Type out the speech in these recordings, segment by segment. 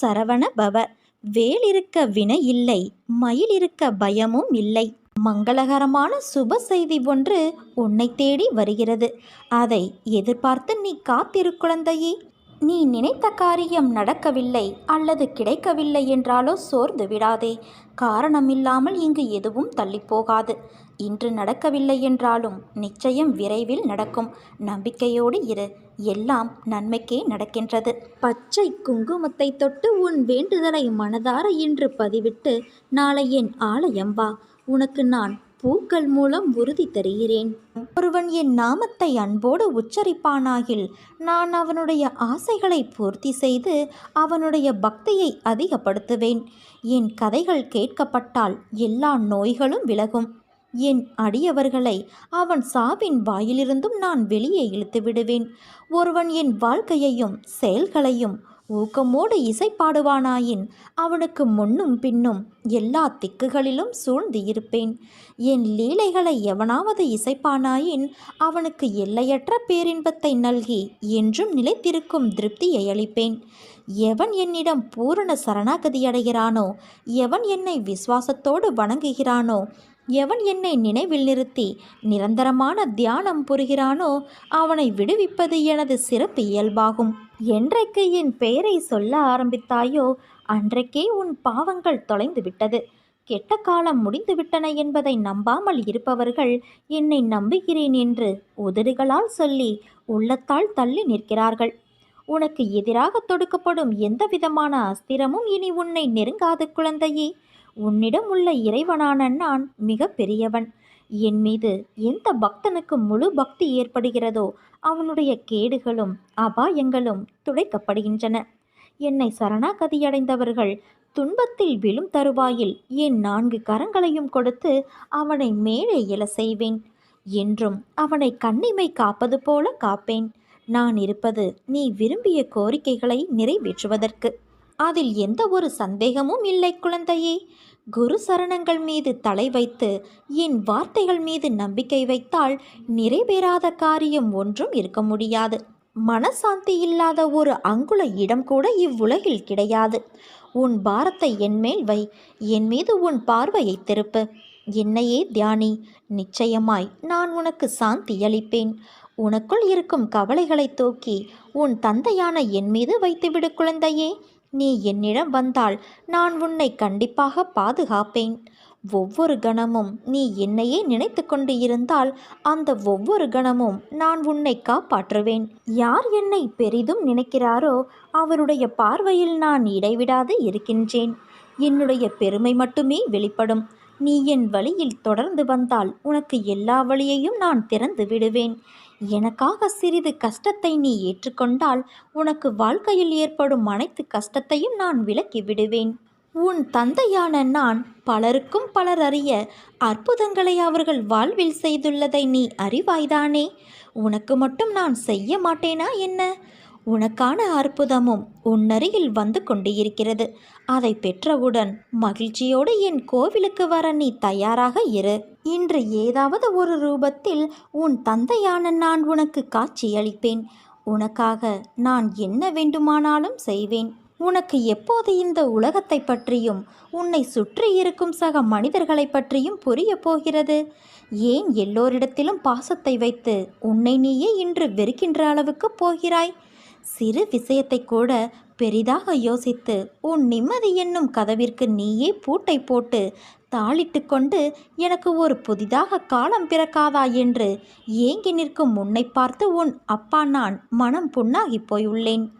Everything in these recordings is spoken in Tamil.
சரவண பவ. வேல் இருக்க வினை இல்லை மயில் இருக்க பயமும் இல்லை. மங்களகரமான சுப செய்தி ஒன்று உன்னை தேடி வருகிறது. அதை எதிர்பார்த்து நீ காத்திரு குழந்தையே. நீ நினைத்த காரியம் நடக்கவில்லை அல்லது கிடைக்கவில்லை என்றாலோ சோர்ந்து விடாதே. காரணமில்லாமல் இங்கு எதுவும் தள்ளிப்போகாது. இன்று நடக்கவில்லை என்றாலும் நிச்சயம் விரைவில் நடக்கும். நம்பிக்கையோடு இரு. எல்லாம் நன்மைக்கே நடக்கின்றது. பச்சை குங்குமத்தை தொட்டு உன் வேண்டுதலை மனதார இன்று பதிவிட்டு நாளை என் ஆலயம் வா. உனக்கு நான் பூக்கள் மூலம் உறுதி தருகிறேன். ஒருவன் என் நாமத்தை அன்போடு உச்சரிப்பானாகில் நான் அவனுடைய ஆசைகளை பூர்த்தி செய்து அவனுடைய பக்தியை அதிகப்படுத்துவேன். என் கதைகள் கேட்கப்பட்டால் எல்லா நோய்களும் விலகும். என் அடியவர்களை அவன் சாவின் வாயிலிருந்தும் நான் வெளியே இழுத்து விடுவேன் ஒருவன் என் வாழ்க்கையையும் செயல்களையும் ஊக்கமோடு இசை பாடுவானாயின் அவனுக்கு முன்னும் பின்னும் எல்லா திக்குகளிலும் சூழ்ந்து இருப்பேன். என் லீலைகளை எவனாவது இசைப்பானாயின் அவனுக்கு எல்லையற்ற பேரின்பத்தை நல்கி என்றும் நிலைத்திருக்கும் திருப்தியை அளிப்பேன். எவன் என்னிடம் பூரண சரணாகதி அடைகிறானோ எவன் என்னை விசுவாசத்தோடு வணங்குகிறானோ எவன் என்னை நினைவில் நிறுத்தி நிரந்தரமான தியானம் புரிகிறானோ அவனை விடுவிப்பது எனது சிறப்பு இயல்பாகும். என்றைக்கு என் பெயரை சொல்ல ஆரம்பித்தாயோ அன்றைக்கே உன் பாவங்கள் தொலைந்து விட்டது. கெட்ட காலம் முடிந்துவிட்டன என்பதை நம்பாமல் இருப்பவர்கள் என்னை நம்புகிறேன் என்று உதடுகளால் சொல்லி உள்ளத்தால் தள்ளி நிற்கிறார்கள். உனக்கு எதிராக தொடுக்கப்படும் எந்த விதமான அஸ்திரமும் இனி உன்னை நெருங்காது குழந்தையே. உன்னிடம் உள்ள இறைவனான நான் மிக பெரியவன். என் மீது எந்த பக்தனுக்கு முழு பக்தி ஏற்படுகிறதோ அவனுடைய கேடுகளும் அபாயங்களும் துடைக்கப்படுகின்றன. என்னை சரணாகதியடைந்தவர்கள் துன்பத்தில் விழும் தருவாயில் என் நான்கு கரங்களையும் கொடுத்து அவனை மேலே இல செய்வேன். என்றும் அவனை கண்ணிமை காப்பது போல காப்பேன். நான் இருப்பது நீ விரும்பிய கோரிக்கைகளை நிறைவேற்றுவதற்கு. அதில் எந்த ஒரு சந்தேகமும் இல்லை குழந்தையே. குரு சரணங்கள் மீது தலை வைத்து என் வார்த்தைகள் மீது நம்பிக்கை வைத்தால் நிறைவேறாத காரியம் ஒன்றும் இருக்க முடியாது. மனசாந்தி இல்லாத ஒரு அங்குல இடம் கூட இவ்வுலகில் கிடையாது. உன் பாரத்தை என்மேல் வை என் மீது உன் பார்வையை திருப்பு. என்னையே தியானி நிச்சயமாய் நான் உனக்கு சாந்தி அளிப்பேன். உனக்குள் இருக்கும் கவலைகளை தூக்கி உன் தந்தையான என் மீது வைத்துவிடு குழந்தையே. நீ என்னிடம் வந்தால் நான் உன்னை கண்டிப்பாக பாதுகாப்பேன். ஒவ்வொரு கணமும் நீ என்னையே நினைத்து கொண்டு இருந்தால் அந்த ஒவ்வொரு கணமும் நான் உன்னை காப்பாற்றுவேன். யார் என்னை பெரிதும் நினைக்கிறாரோ அவருடைய பார்வையில் நான் இடைவிடாது இருக்கின்றேன். என்னுடைய பெருமை மட்டுமே வெளிப்படும். நீ என் வழியில் தொடர்ந்து வந்தால் உனக்கு எல்லா வழியையும் நான் திறந்து விடுவேன். எனக்காக சிறிது கஷ்டத்தை நீ ஏற்றுக்கொண்டால் உனக்கு வாழ்க்கையில் ஏற்படும் அனைத்து கஷ்டத்தையும் நான் விலக்கி விடுவேன். உன் தந்தையான நான் பலருக்கும் பலர் அறிய அற்புதங்களை அவர்கள் வாழ்வில் செய்துள்ளதை நீ அறிவாய்தானே? உனக்கு மட்டும் நான் செய்ய மாட்டேனா என்ன? உனக்கான அற்புதமும் உன்னருகில் வந்து கொண்டு இருக்கிறது அதை பெற்றவுடன் மகிழ்ச்சியோடு என் கோவிலுக்கு வர நீ தயாராக இரு. இன்று ஏதாவது ஒரு ரூபத்தில் உன் தந்தையான நான் உனக்கு காட்சியளிப்பேன். உனக்காக நான் என்ன வேண்டுமானாலும் செய்வேன். உனக்கு எப்போது இந்த உலகத்தை பற்றியும் உன்னை சுற்றி இருக்கும் சக மனிதர்களை பற்றியும் புரிய போகிறது? ஏன் எல்லோரிடத்திலும் பாசத்தை வைத்து உன்னை நீயே இன்று வெறுக்கின்ற அளவுக்கு போகிறாய்? சிறு விஷயத்தை கூட பெரிதாக யோசித்து உன் நிம்மதி என்னும் கதவிற்கு நீயே பூட்டை போட்டு தாளிட்டு கொண்டு எனக்கு ஒரு புதிதாக காலம் பிறக்காதா என்று ஏங்கி நிற்கும் உன்னை பார்த்து உன் அப்பா நான் மனம் புண்ணாகி போயுள்ளேன்.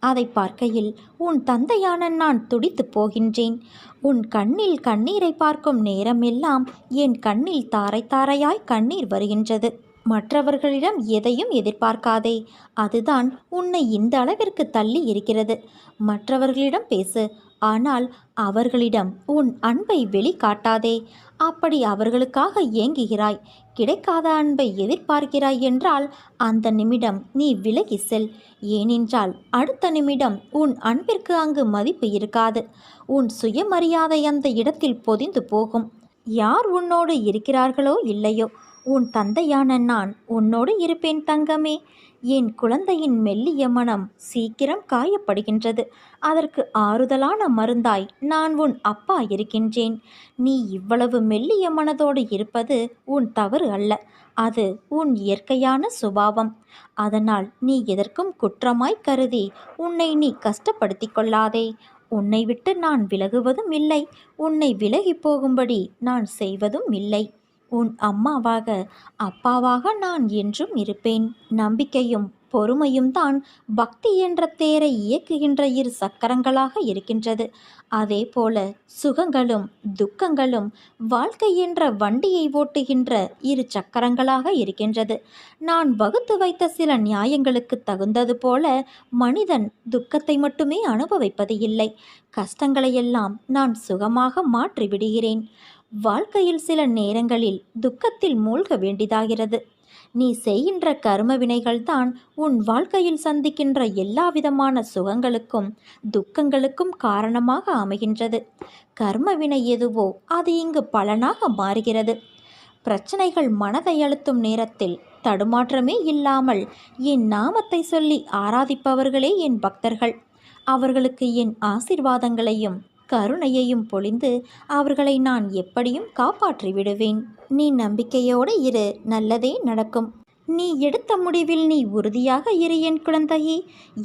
அதை பார்க்கையில் உன் தந்தையான நான் துடித்து போகின்றேன். உன் கண்ணில் கண்ணீரை பார்க்கும் நேரமெல்லாம் என் கண்ணில் தாரை தாரையாய் கண்ணீர் வருகின்றது. மற்றவர்களிடம் எதையும் எதிர்பார்க்காதே. அதுதான் உன்னை இந்த அளவிற்கு தள்ளி இருக்கிறது. மற்றவர்களிடம் பேசு. ஆனால் அவர்களிடம் உன் அன்பை வெளிக்காட்டாதே. அப்படி அவர்களுக்காக ஏங்குகிறாய். கிடைக்காத அன்பை எதிர்பார்க்கிறாய் என்றால் அந்த நிமிடம் நீ விலகி செல். ஏனென்றால் அடுத்த நிமிடம் உன் அன்பிற்கு அங்கு மதிப்பு இருக்காது. உன் சுயமரியாதை அந்த இடத்தில் பொதிந்து போகும். யார் உன்னோடு இருக்கிறார்களோ இல்லையோ. உன் தந்தையான நான் உன்னோடு இருப்பேன் தங்கமே. என் குழந்தையின் மெல்லிய மனம் சீக்கிரம் காயப்படுகின்றது. அதற்கு ஆறுதலான மருந்தாய் நான் உன் அப்பா இருக்கின்றேன். நீ இவ்வளவு மெல்லிய மனதோடு இருப்பது உன் தவறு அல்ல. அது உன் இயற்கையான சுபாவம். அதனால் நீ எதற்கும் குற்றமாய் கருதி உன்னை நீ கஷ்டப்படுத்திக் கொள்ளாதே. உன்னை விட்டு நான் விலகுவதும் இல்லை. உன்னை விலகி போகும்படி நான் செய்வதும் இல்லை. உன் அம்மாவாக அப்பாவாக நான் என்றும் இருப்பேன். நம்பிக்கையும் பொறுமையும் தான் பக்தி என்ற தேரை இயக்குகின்ற இரு சக்கரங்களாக இருக்கின்றது. அதே போல சுகங்களும் துக்கங்களும் வாழ்க்கை என்ற வண்டியை ஓட்டுகின்ற இரு சக்கரங்களாக இருக்கின்றது. நான் வகுத்து வைத்த சில நியாயங்களுக்கு தகுந்தது போல மனிதன் துக்கத்தை மட்டுமே அனுபவிப்பது இல்லை. கஷ்டங்களையெல்லாம் நான் சுகமாக மாற்றிவிடுகிறேன். வாழ்க்கையில் சில நேரங்களில் துக்கத்தில் மூழ்க வேண்டியதாகிறது நீ செய்கின்ற கர்ம வினைகள்தான் உன் வாழ்க்கையில் சந்திக்கின்ற எல்லா விதமான சுகங்களுக்கும் துக்கங்களுக்கும் காரணமாக அமைகின்றது. கர்ம வினை எதுவோ அது இங்கு பலனாக மாறுகிறது. பிரச்சனைகள் மனதை அழுத்தும் நேரத்தில் தடுமாற்றமே இல்லாமல் என் நாமத்தை சொல்லி ஆராதிப்பவர்களே என் பக்தர்கள். அவர்களுக்கு என் ஆசிர்வாதங்களையும் கருணையையும் பொழிந்து அவர்களை நான் எப்படியும் காப்பாற்றி விடுவேன் நீ நம்பிக்கையோடு இரு நல்லதே நடக்கும். நீ எடுத்த முடிவில் நீ உறுதியாக இரு என் குழந்தையே.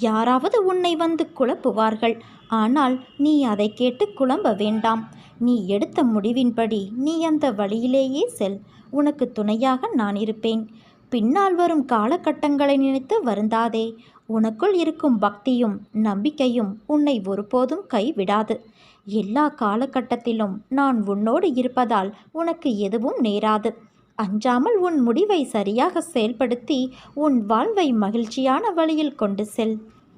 யாராவது உன்னை வந்து குழப்புவார்கள். ஆனால் நீ அதை கேட்டு குழம்ப வேண்டாம். நீ எடுத்த முடிவின்படி நீ அந்த வழியிலேயே செல். உனக்கு துணையாக நான் இருப்பேன். பின்னால் வரும் காலகட்டங்களை நினைத்து வருந்தாதே. உனக்குள் இருக்கும் பக்தியும் நம்பிக்கையும் உன்னை ஒருபோதும் கைவிடாது. எல்லா காலகட்டத்திலும் நான் உன்னோடு இருப்பதால் உனக்கு எதுவும் நேராது. அஞ்சாமல் உன் முடிவை சரியாக செயல்படுத்தி உன் வாழ்வை மகிழ்ச்சியான வழியில் கொண்டு செல்.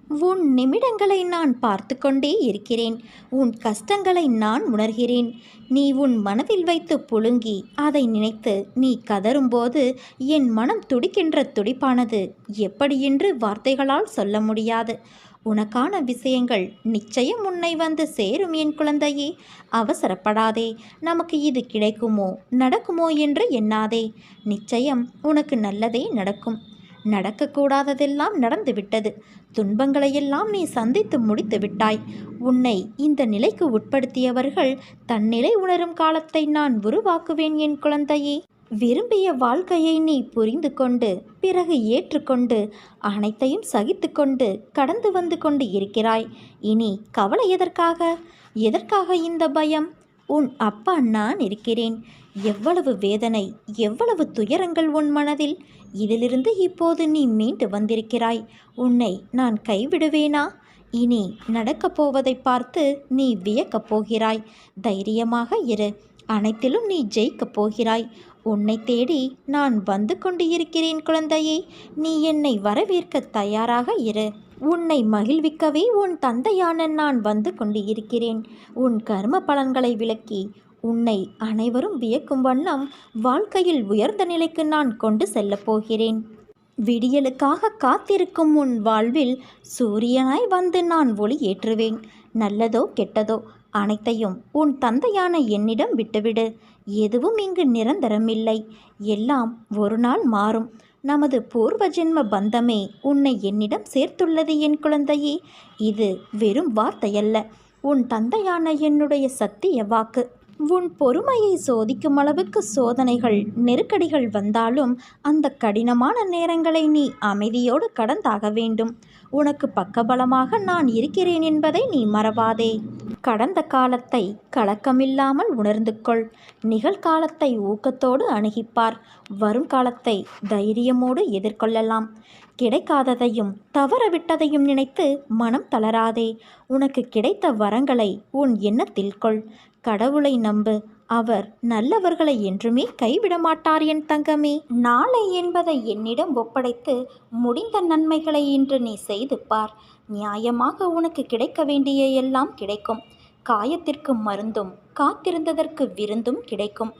உன் நிமிடங்களை நான் பார்த்து கொண்டே இருக்கிறேன். உன் கஷ்டங்களை நான் உணர்கிறேன். நீ உன் மனதில் வைத்து புழுங்கி அதை நினைத்து நீ கதறும்போது என் மனம் துடிக்கின்ற துடிப்பானது. எப்படியென்று வார்த்தைகளால் சொல்ல முடியாது. உனக்கான விஷயங்கள் நிச்சயம் உன்னை வந்து சேரும் என் குழந்தையே. அவசரப்படாதே. நமக்கு இது கிடைக்குமோ நடக்குமோ என்று எண்ணாதே. நிச்சயம் உனக்கு நல்லதே நடக்கும். நடக்கக்கூடாததெல்லாம் நடந்துவிட்டது. துன்பங்களையெல்லாம் நீ சந்தித்து முடித்து விட்டாய். உன்னை இந்த நிலைக்கு உட்படுத்தியவர்கள் தன்னிலை உணரும் காலத்தை நான் உருவாக்குவேன் என் குழந்தையே. விரும்பிய வாழ்க்கையை நீ புரிந்து கொண்டு பிறகு ஏற்றுக்கொண்டு அனைத்தையும் சகித்து கொண்டு கடந்து வந்து கொண்டு இருக்கிறாய். இனி கவலை எதற்காக? எதற்காக இந்த பயம்? உன் அப்பா நான் இருக்கிறேன். எவ்வளவு வேதனை எவ்வளவு துயரங்கள் உன் மனதில்? இதிலிருந்து இப்போது நீ மீண்டு வந்திருக்கிறாய். உன்னை நான் கைவிடுவேனா? இனி நடக்கப் போவதை பார்த்து நீ வியக்கப் போகிறாய். தைரியமாக இரு. அனைத்திலும் நீ ஜெயிக்கப் போகிறாய். உன்னை தேடி நான் வந்து கொண்டு இருக்கிறேன் குழந்தையே. நீ என்னை வரவேற்க தயாராக இரு. உன்னை மகிழ்விக்கவே உன் தந்தையான நான் வந்து கொண்டு இருக்கிறேன் உன் கர்ம பலன்களை விளக்கி உன்னை அனைவரும் வியக்கும் வண்ணம் வாழ்க்கையில் உயர்ந்த நிலைக்கு நான் கொண்டு செல்லப் போகிறேன். விடியலுக்காக காத்திருக்கும் உன் வாழ்வில் சூரியனாய் வந்து நான் ஒளி ஏற்றுவேன். நல்லதோ கெட்டதோ அனைத்தையும் உன் தந்தையான என்னிடம் விட்டுவிடு. எதுவும் இங்கு நிரந்தரமில்லை. எல்லாம் ஒரு நாள் மாறும். நமது பூர்வ ஜென்ம பந்தமே உன்னை என்னிடம் சேர்த்துள்ளது என் குழந்தையே. இது வெறும் வார்த்தையல்ல. உன் தந்தையான என்னுடைய சத்திய வாக்கு. உன் பொறுமையை சோதிக்கும் அளவுக்கு சோதனைகள் நெருக்கடிகள் வந்தாலும் அந்த கடினமான நேரங்களை நீ அமைதியோடு கடந்தாக வேண்டும். உனக்கு பக்கபலமாக நான் இருக்கிறேன் என்பதை நீ மறவாதே. கடந்த காலத்தை கலக்கமில்லாமல் உணர்ந்து கொள் நிகழ்காலத்தை ஊக்கத்தோடு அணுகிப்பார். வருங்காலத்தை தைரியமோடு எதிர்கொள்ளலாம். கிடைக்காததையும் தவறவிட்டதையும் நினைத்து மனம் தளராதே. உனக்கு கிடைத்த வரங்களை உன் எண்ணத்தில் கொள். கடவுளை நம்பு. அவர் நல்லவர்களை என்றுமே கைவிட மாட்டார் என் தங்கமே. நாளை என்பதை என்னிடம் ஒப்படைத்து முடிந்த நன்மைகளை இன்று நீ செய்து பார். நியாயமாக உனக்கு கிடைக்க வேண்டிய எல்லாம் கிடைக்கும். காயத்திற்கு மருந்தும் காத்திருந்ததற்கு விருந்தும் கிடைக்கும்.